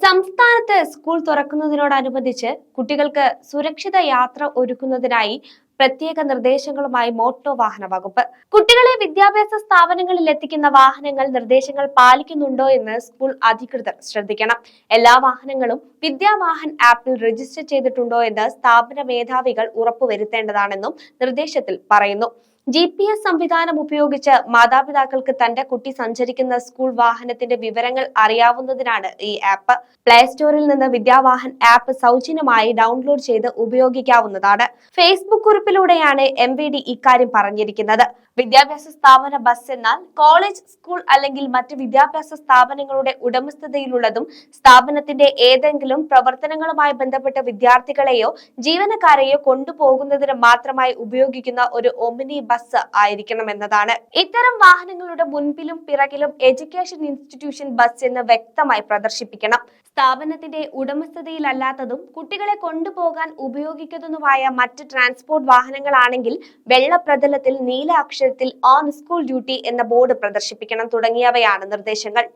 സംസ്ഥാനത്ത് സ്കൂൾ തുറക്കുന്നതിനോടനുബന്ധിച്ച് കുട്ടികൾക്ക് സുരക്ഷിത യാത്ര ഒരുക്കുന്നതിനായി പ്രത്യേക നിർദ്ദേശങ്ങളുമായി മോട്ടോർ വാഹന വകുപ്പ്. കുട്ടികളെ വിദ്യാഭ്യാസ സ്ഥാപനങ്ങളിൽ എത്തിക്കുന്ന വാഹനങ്ങൾ നിർദ്ദേശങ്ങൾ പാലിക്കുന്നുണ്ടോ എന്ന് സ്കൂൾ അധികൃതർ ശ്രദ്ധിക്കണം. എല്ലാ വാഹനങ്ങളും വിദ്യാവാഹൻ ആപ്പിൽ രജിസ്റ്റർ ചെയ്തിട്ടുണ്ടോ എന്ന് സ്ഥാപന മേധാവികൾ ഉറപ്പുവരുത്തേണ്ടതാണെന്നും നിർദ്ദേശത്തിൽ പറയുന്നു. ജി പി എസ് സംവിധാനം ഉപയോഗിച്ച് മാതാപിതാക്കൾക്ക് തന്റെ കുട്ടി സഞ്ചരിക്കുന്ന സ്കൂൾ വാഹനത്തിന്റെ വിവരങ്ങൾ അറിയാവുന്നതിനാണ് ഈ ആപ്പ്. പ്ലേ സ്റ്റോറിൽ നിന്ന് വിദ്യാവാഹൻ ആപ്പ് സൗജന്യമായി ഡൗൺലോഡ് ചെയ്ത് ഉപയോഗിക്കാവുന്നതാണ്. ഫേസ്ബുക്ക് കുറിപ്പിലൂടെയാണ് എം വി ഡി ഇക്കാര്യം പറഞ്ഞിരിക്കുന്നത്. വിദ്യാഭ്യാസ സ്ഥാപന ബസ് എന്നാൽ കോളേജ് സ്കൂൾ അല്ലെങ്കിൽ മറ്റ് വിദ്യാഭ്യാസ സ്ഥാപനങ്ങളുടെ ഉടമസ്ഥതയിലുള്ളതും സ്ഥാപനത്തിന്റെ ഏതെങ്കിലും പ്രവർത്തനങ്ങളുമായി ബന്ധപ്പെട്ട വിദ്യാർത്ഥികളെയോ ജീവനക്കാരെയോ കൊണ്ടുപോകുന്നതിന് മാത്രമായി ഉപയോഗിക്കുന്ന ഒരു ഒമിനി ബസ് ആയിരിക്കണമെന്നതാണ് ഇത്തരം വാഹനങ്ങളുടെ മുൻപിലും പിറകിലും എഡ്യൂക്കേഷൻ ഇൻസ്റ്റിറ്റ്യൂഷൻ ബസ് എന്ന് വ്യക്തമായി പ്രദർശിപ്പിക്കണം. സ്ഥാപനത്തിന്റെ ഉടമസ്ഥതയിലല്ലാത്തതും കുട്ടികളെ കൊണ്ടുപോകാൻ ഉപയോഗിക്കുന്നതുമായ മറ്റ് ട്രാൻസ്പോർട്ട് വാഹനങ്ങളാണെങ്കിൽ വെള്ളപ്രതലത്തിൽ നീല അക്ഷരത്തിൽ ഓൺ സ്കൂൾ ഡ്യൂട്ടി എന്ന ബോർഡ് പ്രദർശിപ്പിക്കണം തുടങ്ങിയവയാണ് നിർദ്ദേശങ്ങൾ.